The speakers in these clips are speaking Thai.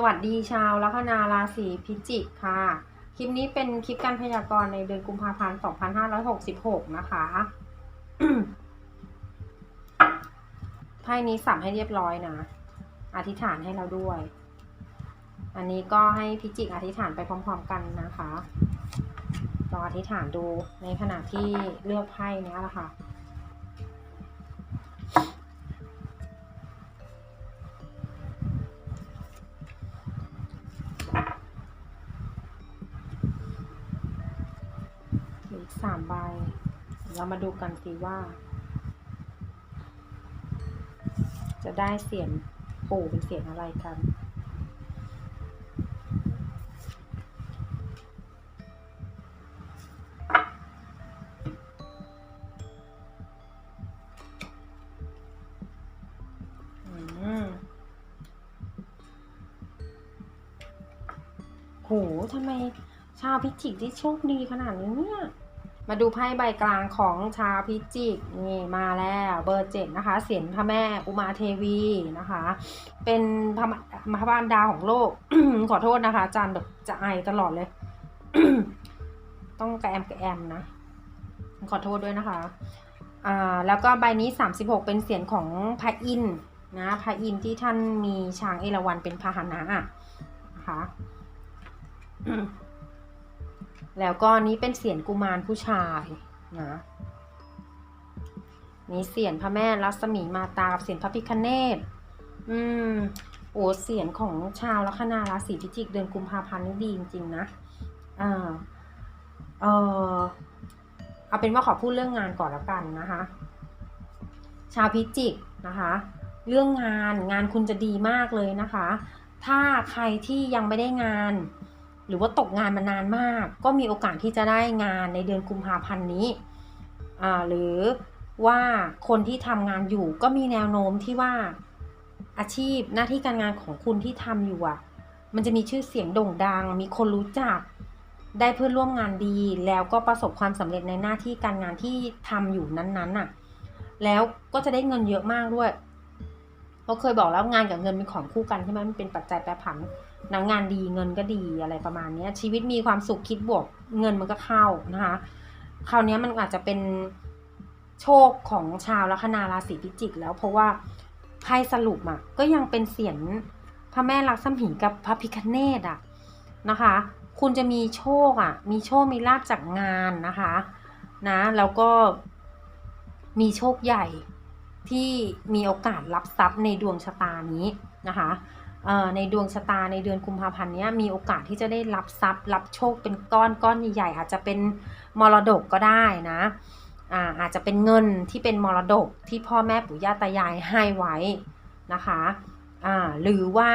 สวัสดีชาวลัคนาราศีพิจิกค่ะ คลิปนี้เป็นคลิปการพยากรณ์ในเดือนกุมภาพันธ์ 2566 นะคะ ไพ่นี้สับให้เรียบร้อยนะ อธิษฐานให้เราด้วย อันนี้ก็ให้พิจิกอธิษฐานไปพร้อม ๆ กันนะคะลองอธิษฐานดูในขณะที่เลือกไพ่เนี้ยแหละค่ะ กสามใบ เรามาดูกันสิว่า จะได้เสียงปู่เป็นเสียงอะไรกันอืมโหทำไมชาวพิจิกที่โชคดีขนาดนี้เนี่ย มาดูไพ่ใบกลางของชาวพิจิกนี่มาแล้วเบอร์เจ็ดนะคะเสียงพระแม่อุมาเทวีนะคะ เป็นพระมพระบานดาของโลก ขอโทษนะคะอาจารย์แบบจะไอตลอดเลย ต้องกระแอมกระแอมนะ ขอโทษด้วยนะคะอ่าแล้วก็ใบนี้ 36 เป็นเสียงของพระอินนะพระอินที่ท่านมีช้างเอราวัณเป็นพาหนะอะนะคะ แล้วก็นี้เป็นเสียงกุมารผู้ชายนะนี่เสียงพระแม่รัศมีมาตาเสียงพระพิคเนตอืมโอ้เสียงของชาวลัคนาราศีพิจิกเดือนกุมภาพันธ์นี่ดีจริงๆนะอ่าเออเอาเป็นว่าขอพูดเรื่องงานก่อนแล้วกันนะคะ ชาวพิจิกนะคะ เรื่องงานงานคุณจะดีมากเลยนะคะ ถ้าใครที่ยังไม่ได้งาน หรือว่าตกงานมานานมาก ก็มีโอกาสที่จะได้งานในเดือนกุมภาพันธ์นี้อ่าหรือว่าคนที่ทำงานอยู่ก็มีแนวโน้มที่ว่าอาชีพหน้าที่การงานของคุณที่ทำอยู่อะ มันจะมีชื่อเสียงโด่งดัง มีคนรู้จัก ได้เพื่อนร่วมงานดี แล้วก็ประสบความสำเร็จในหน้าที่การงานที่ทำอยู่นั้นๆน่ะ แล้วก็จะได้เงินเยอะมากด้วยเราเคยบอกแล้วงานกับเงินเป็นของคู่กันใช่ไหมมันเป็นปัจจัยแปรผัน นะงานดีเงินก็ดีอะไรประมาณนี้ชีวิตมีความสุขคิดบวกเงินมันก็เข้านะคะ คราวนี้มันอาจจะเป็นโชคของชาวลัคนาราศีพิจิกแล้วเพราะว่าไพ่สรุปอะก็ยังเป็นเสียงพระแม่ลักษมีกับพระพิคเนตอะนะคะ คุณจะมีโชคอะ มีโชคมีลาบจากงานนะคะนะแล้วก็มีโชคใหญ่ที่มีโอกาสรับทรัพย์ในดวงชะตานี้นะคะ ในดวงชะตาในเดือนกุมภาพันธ์นี้มีโอกาสที่จะได้รับทรัพย์ รับโชคเป็นก้อนก้อนใหญ่ๆอาจจะเป็นมรดกก็ได้นะอาจจะเป็นเงินที่เป็นมรดกที่พ่อแม่ปู่ย่าตายายให้ไว้นะคะหรือว่า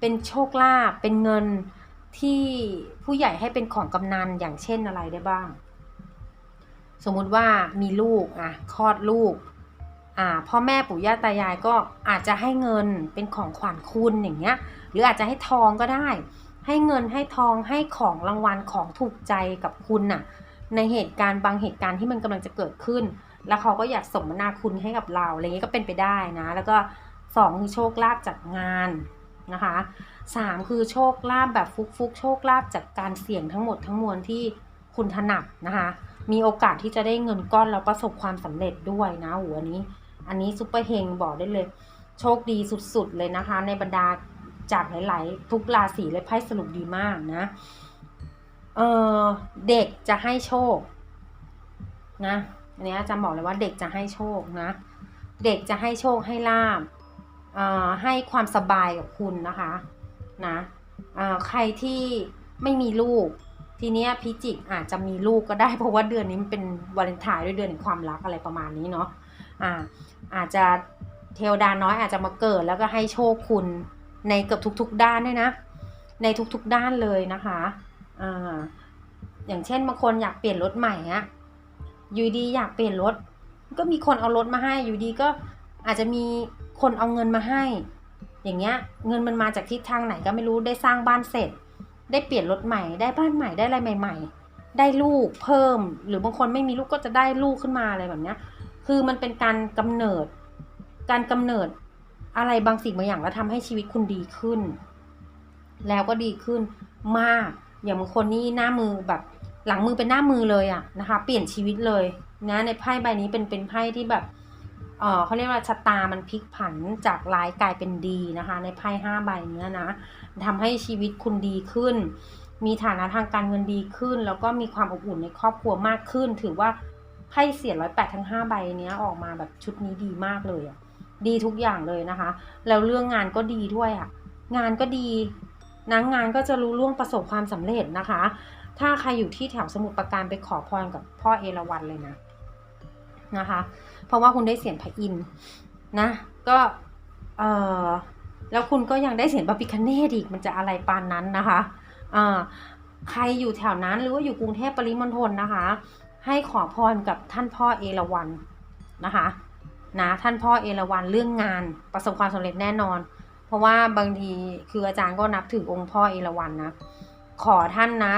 เป็นโชคลาภเป็นเงินที่ผู้ใหญ่ให้เป็นของกำนันอย่างเช่นอะไรได้บ้าง สมมุติว่ามีลูกอะคลอดลูก พ่อแม่ปู่ย่าตายายก็อาจจะให้เงินเป็นของขวัญคุณอย่างเงี้ย หรืออาจจะให้ทองก็ได้ ให้เงินให้ทองให้ของรางวัลของถูกใจกับคุณน่ะ ในเหตุการณ์บางเหตุการณ์ที่มันกำลังจะเกิดขึ้น แล้วเขาก็อยากสมนาคุณให้กับเราอะไรเงี้ยก็เป็นไปได้นะ แล้วก็สองคือโชคลาภจากงานนะคะสามคือโชคลาภแบบฟุกๆ โชคลาภจากการเสี่ยงทั้งหมดทั้งมวลที่คุณถนัดนะคะ มีโอกาสที่จะได้เงินก้อนแล้วประสบความสำเร็จด้วยนะหัวนี้ อันนี้ซุปเปอร์เฮงบอกได้เลย โชคดีสุดๆเลยนะคะ ในบรรดาจากหลาย ๆ ทุกราศีเลยไพ่สรุปดีมากนะเออเด็กจะให้โชคนะอันนี้อาจารย์บอกเลยว่าเด็กจะให้โชคนะ เด็กจะให้โชคให้ลาบให้ความสบายกับคุณนะคะนะใครที่ไม่มีลูก ทีเนี้ยพิจิกอาจจะมีลูกก็ได้เพราะว่าเดือนนี้มันเป็นวาเลนไทน์ด้วยเดือนแห่งความรักอะไรประมาณนี้เนาะ อ่าอาจจะเทวดาน้อยอาจจะมาเกิดแล้วก็ให้โชคคุณในเกือบทุก ๆ ด้านด้วยนะ ในทุกๆด้านเลยนะคะอ่าอย่างเช่นบางคนอยากเปลี่ยนรถใหม่อะอยู่ดีอยากเปลี่ยนรถ ก็มีคนเอารถมาให้อยู่ดีก็อาจจะมีคนเอาเงินมาให้ อย่างเงี้ยเงินมันมาจากทิศทางไหนก็ไม่รู้ได้สร้างบ้านเสร็จ ได้เปลี่ยนรถใหม่ ได้บ้านใหม่ได้อะไรใหม่ ๆ ได้ลูกเพิ่ม หรือบางคนไม่มีลูกก็จะได้ลูกขึ้นมาอะไรแบบเนี้ย คือมันเป็นการกำเนิด การกำเนิดอะไรบางสิ่งบางอย่างแล้วทำให้ชีวิตคุณดีขึ้น แล้วก็ดีขึ้นมาก อย่างบางคนนี่หน้ามือแบบ หลังมือเป็นหน้ามือเลยอะนะคะ เปลี่ยนชีวิตเลยนะในไพ่ใบนี้เป็นเป็นไพ่ที่แบบเออเขาเรียกว่าชะตามันพลิกผันจากร้ายกลายเป็นดีนะคะ ในไพ่ห้าใบเนี้ยนะทำให้ชีวิตคุณดีขึ้น มีฐานะทางการเงินดีขึ้น แล้วก็มีความอบอุ่นในครอบครัวมากขึ้น ถือว่า ไพ่เสียร้อยแปดทั้งห้าใบเนี้ยออกมาแบบชุดนี้ดีมากเลยอะดีทุกอย่างเลยนะคะ แล้วเรื่องงานก็ดีด้วยอะงานก็ดีนะงานก็จะรู้ล่วงประสบความสำเร็จนะคะ ถ้าใครอยู่ที่แถวสมุทรปราการไปขอพรกับพ่อเอราวัณเลยนะนะคะ เพราะว่าคุณได้เสียงพระอินนะ ก็เออแล้วคุณก็ยังได้เสียงพระพิคเนตอีกมันจะอะไรปานนั้นนะคะอ่าใครอยู่แถวนั้นหรือว่าอยู่กรุงเทพปริมณฑลนะคะ ให้ขอพรกับท่านพ่อเอราวัณนะคะนะท่านพ่อเอราวัณเรื่องงานประสบความสำเร็จแน่นอน เพราะว่าบางทีคืออาจารย์ก็นับถือองค์พ่อเอราวัณนะขอท่านนะ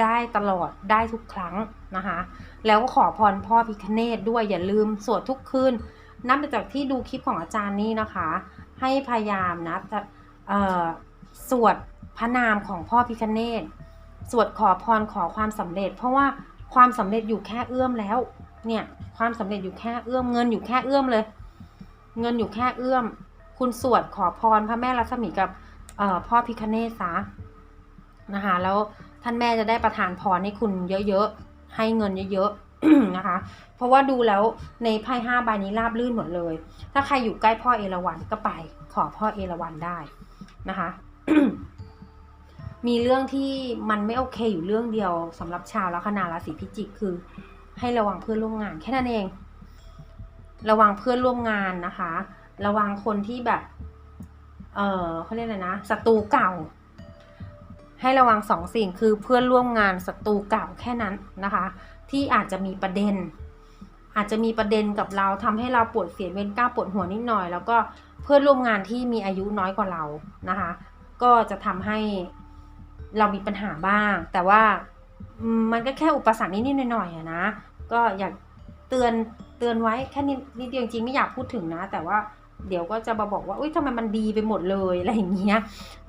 ได้ตลอดได้ทุกครั้งนะคะแล้วก็ขอพรพ่อพิคเนตด้วยอย่าลืมสวดทุกคืนนับจากที่ดูคลิปของอาจารย์นี้นะคะ ให้พยายามนะจะสวดพระนามของพ่อพิคเนตสวดขอพรขอความสำเร็จ เพราะว่า ความสำเร็จอยู่แค่เอื้อมแล้ว เนี่ยความสำเร็จอยู่แค่เอื้อมเงินอยู่แค่เอื้อมเลย เงินอยู่แค่เอื้อม คุณสวดขอพรพระแม่รัศมีกับเออพ่อพิคเนตซะนะคะแล้วท่านแม่จะได้ประทานพรให้คุณเยอะๆ ให้เงินเยอะๆนะคะ เพราะว่าดูแล้วในไพ่ห้าใบนี้ราบลื่นหมดเลย ถ้าใครอยู่ใกล้พ่อเอราวัณก็ไป ขอพ่อเอราวัณได้นะคะ มีเรื่องที่มันไม่โอเคอยู่เรื่องเดียวสำหรับชาวลัคนาราศีพิจิกคือ ให้ระวังเพื่อนร่วมงานแค่นั้นเอง ระวังเพื่อนร่วมงานนะคะ ระวังคนที่แบบ เออเขาเรียกอะไรนะศัตรูเก่า ให้ระวังสองสิ่งคือเพื่อนร่วมงานศัตรูเก่าแค่นั้นนะคะ ที่อาจจะมีประเด็น อาจจะมีประเด็นกับเราทำให้เราปวดเสียเว้นก้าปวดหัวนิดหน่อย แล้วก็เพื่อนร่วมงานที่มีอายุน้อยกว่าเรานะคะ ก็จะทำให้ เรามีปัญหาบ้าง แต่ว่ามันก็แค่อุปสรรคนิดๆหน่อยๆอะนะ ก็อยากเตือนเตือนไว้แค่นิดนิดเดียวจริงๆไม่อยากพูดถึงนะ แต่ว่าเดี๋ยวก็จะมาบอกว่าอุ้ยทำไมมันดีไปหมดเลยอะไรอย่างเงี้ย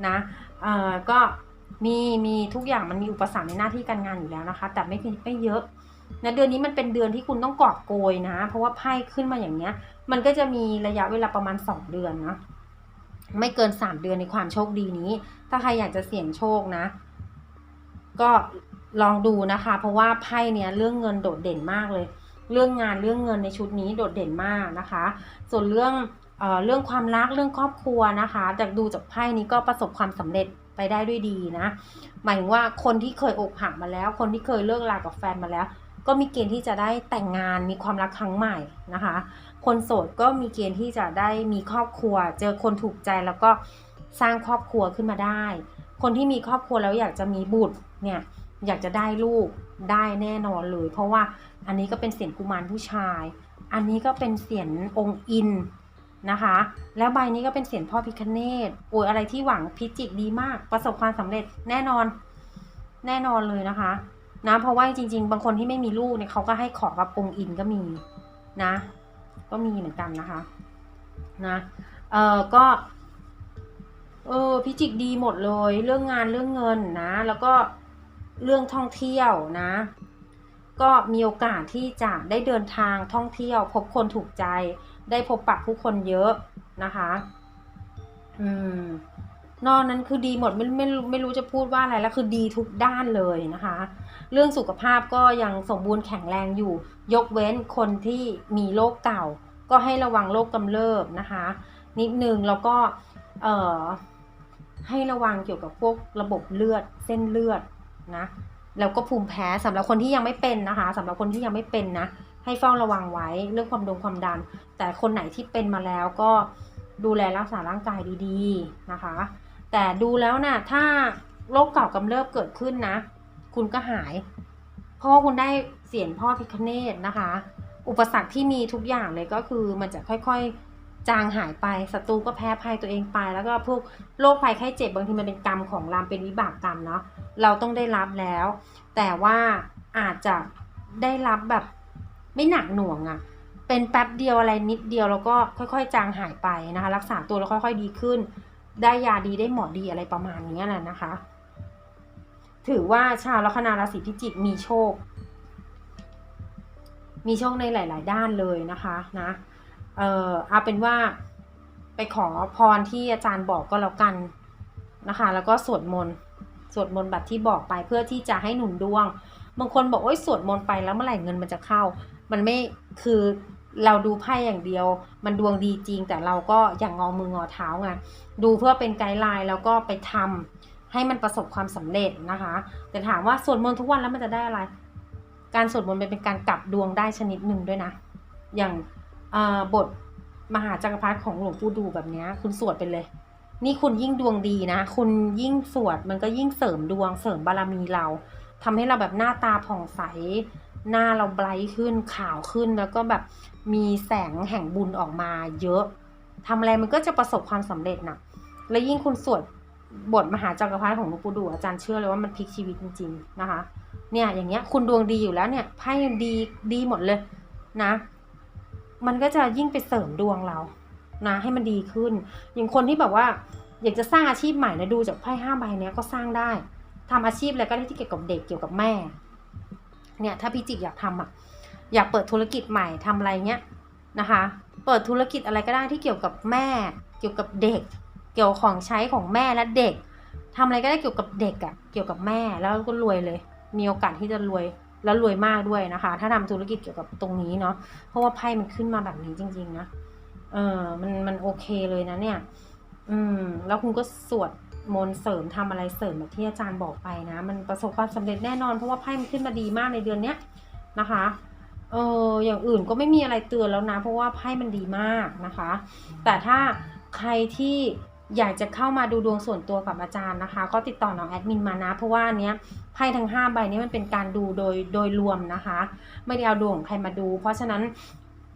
นะเอ่อก็มีมีทุกอย่างมันมีอุปสรรคในหน้าที่การงานอยู่แล้วนะคะ แต่ไม่ไม่เยอะนะเดือนนี้มันเป็นเดือนที่คุณต้องกอบโกยนะ เพราะว่าไพ่ขึ้นมาอย่างเงี้ย มันก็จะมีระยะเวลาประมาณสองเดือนนะ ไม่เกินสามเดือนในความโชคดีนี้ ถ้าใครอยากจะเสี่ยงโชคนะ ก็ลองดูนะคะ เพราะว่าไพ่เนี้ยเรื่องเงินโดดเด่นมากเลย เรื่องงานเรื่องเงินในชุดนี้โดดเด่นมากนะคะ ส่วนเรื่องเอ่อเรื่องความรักเรื่องครอบครัวนะคะจากดูจากไพ่นี้ก็ประสบความสำเร็จไปได้ด้วยดีนะหมายถึงว่าคนที่เคยอกหักมาแล้ว คนที่เคยเลิกลากับแฟนมาแล้ว ก็มีเกณฑ์ที่จะได้แต่งงานมีความรักครั้งใหม่นะคะ คนโสดก็มีเกณฑ์ที่จะได้มีครอบครัว เจอคนถูกใจแล้วก็สร้างครอบครัวขึ้นมาได้ คนที่มีครอบครัวแล้วอยากจะมีบุตรเนี่ยอยากจะได้ลูกได้แน่นอนเลย เพราะว่าอันนี้ก็เป็นเสียงกุมารผู้ชาย อันนี้ก็เป็นเสียงองค์อินนะคะ แล้วใบนี้ก็เป็นเสียงพ่อพิคเนตโอ้ยอะไรที่หวังพิจิกดีมาก ประสบความสำเร็จแน่นอนแน่นอนเลยนะคะนะเพราะว่าจริง ๆ บางคนที่ไม่มีลูกเนี่ยเขาก็ให้ขอกับองค์อินก็มีนะ ก็มีเหมือนกันนะคะนะเออก็เออพิจิกดีหมดเลย เรื่องงานเรื่องเงินนะ แล้วก็เรื่องท่องเที่ยวนะ ก็มีโอกาสที่จะได้เดินทางท่องเที่ยว พบคนถูกใจ ได้พบปะผู้คนเยอะนะคะ อืม นอกนั้นคือดีหมดไม่ไม่ไม่รู้จะพูดว่าอะไรแล้วคือดีทุกด้านเลยนะคะ เรื่องสุขภาพก็ยังสมบูรณ์แข็งแรงอยู่ ยกเว้นคนที่มีโรคเก่า ก็ให้ระวังโรคกำเริบนะคะ นิดนึงแล้วก็เอ่อให้ระวังเกี่ยวกับพวกระบบเลือดเส้นเลือดนะแล้วก็ภูมิแพ้สำหรับคนที่ยังไม่เป็นนะคะสำหรับคนที่ยังไม่เป็นนะ ให้เฝ้าระวังไว้เรื่องความดงความดัน แต่คนไหนที่เป็นมาแล้วก็ดูแลรักษาร่างกายดีๆนะคะ แต่ดูแล้วนะ่ะถ้าโรคเก่ากำเริบเกิดขึ้นนะ คุณก็หาย เพราะว่าคุณได้เสียงพ่อพิคเนตนะคะ อุปสรรคที่มีทุกอย่างเลยก็คือมันจะค่อยๆ จางหายไปศัตรูก็แพ้ภัยตัวเองไป แล้วก็พวกโรคภัยไข้เจ็บบางทีมันเป็นกรรมของรามเป็นวิบากกรรมเนาะเราต้องได้รับแล้ว แต่ว่าอาจจะได้รับแบบไม่หนักหน่วงอะ่ะเป็นแป๊บเดียวอะไรนิดเดียวแล้วก็ค่อยๆ จางหายไปนะคะ รักษาตัวแล้วค่อย ๆ ดีขึ้น ได้ยาดีได้หมอดีอะไรประมาณนี้แหละนะคะ ถือว่าชาวลัคนาราศีพิจิกมีโชค มีโชคในหลาย ๆ ด้านเลยนะคะนะเออเอาเป็นว่าไปขอพรที่อาจารย์บอกก็แล้วกันนะคะ แล้วก็สวดมนต์สวดมนต์แบบที่บอกไปเพื่อที่จะให้หนุนดวง บางคนบอกโอ้ยสวดมนต์ไปแล้วเมื่อไหร่เงินมันจะเข้า มันไม่คือ เราดูไพ่อย่างเดียว มันดวงดีจริง แต่เราก็อย่างงอมืองอเท้าไงดูเพื่อเป็นไกด์ไลน์แล้วก็ไปทำให้มันประสบความสำเร็จนะคะ แต่ถามว่าสวดมนต์ทุกวันแล้วมันจะได้อะไร การสวดมนต์เป็นการกลับดวงได้ชนิดหนึ่งด้วยนะ อย่างบทมหาจักรพรรดิของหลวงปู่ดูแบบนี้คุณสวดไปเลย นี่คุณยิ่งดวงดีนะ คุณยิ่งสวดมันก็ยิ่งเสริมดวงเสริมบารมีเราทำให้เราแบบหน้าตาผ่องใส หน้าเราไบรท์ขึ้นขาวขึ้นแล้วก็แบบมีแสงแห่งบุญออกมาเยอะทำอะไรมันก็จะประสบความสำเร็จนะและยิ่งคุณสวดบทมหาจักรพรรดิของหลวงปู่ดูอาจารย์เชื่อเลยว่ามันพลิกชีวิตจริง ๆ นะคะ เนี่ยอย่างเงี้ยคุณดวงดีอยู่แล้วเนี่ยไพ่ดีดีหมดเลยนะ มันก็จะยิ่งไปเสริมดวงเรานะให้มันดีขึ้น อย่างคนที่แบบว่า อยากจะสร้างอาชีพใหม่นะดูจากไพ่ห้าใบเนี้ยก็สร้างได้ทำอาชีพอะไรก็ได้ที่เกี่ยวกับเด็กเกี่ยวกับแม่ เนี่ยถ้าพี่จิกอยากทำอะอยากเปิดธุรกิจใหม่ทำอะไรเงี้ยนะคะ เปิดธุรกิจอะไรก็ได้ที่เกี่ยวกับแม่ เกี่ยวกับเด็ก เกี่ยวของใช้ของแม่และเด็กทำอะไรก็ได้เกี่ยวกับเด็กอะ่ะเกี่ยวกับแม่แล้วก็รวยเลย มีโอกาสที่จะรวยแล้วรวยมากด้วยนะคะ ถ้าทำธุรกิจเกี่ยวกับตรงนี้เนาะเพราะว่าไพ่มันขึ้นมาแบบนี้จริง ๆ นะเออมันมันโอเคเลยนะเนี่ย อืม แล้วคุณก็สวด มนเสริมทำอะไรเสริมแบบที่อาจารย์บอกไปนะ มันประสบความสำเร็จแน่นอน เพราะว่าไพ่มันขึ้นมาดีมากในเดือนเนี้ยนะคะเอออย่างอื่นก็ไม่มีอะไรเตือนแล้วนะ เพราะว่าไพ่มันดีมากนะคะ แต่ถ้าใครที่อยากจะเข้ามาดูดวงส่วนตัวกับอาจารย์นะคะ ก็ติดต่อน้องแอดมินมานะ เพราะว่าเนี้ยไพ่ทั้ง5ใบนี้มันเป็นการดูโดยโดยรวมนะคะ ไม่ได้เอาดวงของใครมาดู เพราะฉะนั้น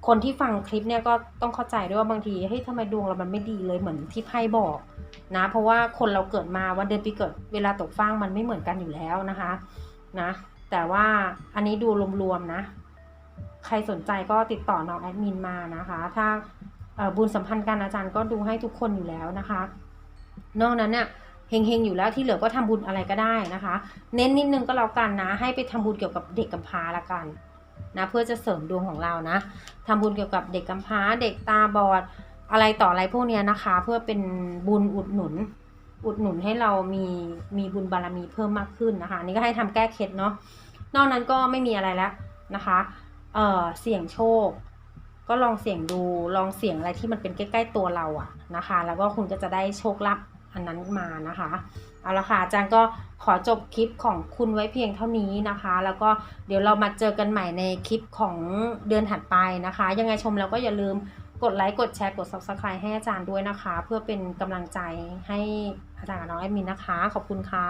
คนที่ฟังคลิปเนี่ยก็ต้องเข้าใจด้วยว่าบางทีเฮ้ยทำไมดวงเรามันไม่ดีเลยเหมือนที่ไพ่บอกนะ เพราะว่าคนเราเกิดมาวันเดือนปีเกิดเวลาตกฟางมันไม่เหมือนกันอยู่แล้วนะคะนะแต่ว่าอันนี้ดูรวมๆนะ ใครสนใจก็ติดต่อน้องแอดมินมานะคะ ถ้าบุญสัมพันธ์กันอาจารย์ก็ดูให้ทุกคนอยู่แล้วนะคะ นอกนั้นเนี่ยเฮงๆอยู่แล้วที่เหลือก็ทำบุญอะไรก็ได้นะคะ เน้นนิดนึงก็แล้วกันนะ ให้ไปทำบุญเกี่ยวกับเด็กกำพร้าละกัน นะเพื่อจะเสริมดวงของเรานะทำบุญเกี่ยวกับเด็กกำพร้าเด็กตาบอดอะไรต่ออะไรพวกนี้นะคะ เพื่อเป็นบุญอุดหนุน อุดหนุนให้เรามีมีบุญบารมีเพิ่มมากขึ้นนะคะ นี่ก็ให้ทำแก้เคล็ดเนาะนอกนั้นก็ไม่มีอะไรแล้วนะคะเออเสี่ยงโชค ก็ลองเสี่ยงดูลองเสี่ยงอะไรที่มันเป็นใกล้ ๆ ตัวเราอะนะคะ แล้วก็คุณก็จะได้โชคลาภ อันนั้นมานะคะเอาละค่ะอาจารย์ก็ขอจบคลิปของคุณไว้เพียงเท่านี้นะคะ แล้วก็เดี๋ยวเรามาเจอกันใหม่ในคลิปของเดือนถัดไปนะคะ ยังไงชมแล้วก็อย่าลืมกดไลค์กดแชร์กด subscribe ให้อาจารย์ด้วยนะคะ เพื่อเป็นกำลังใจให้อาจารย์น้องแอดมินนะคะ ขอบคุณค่ะ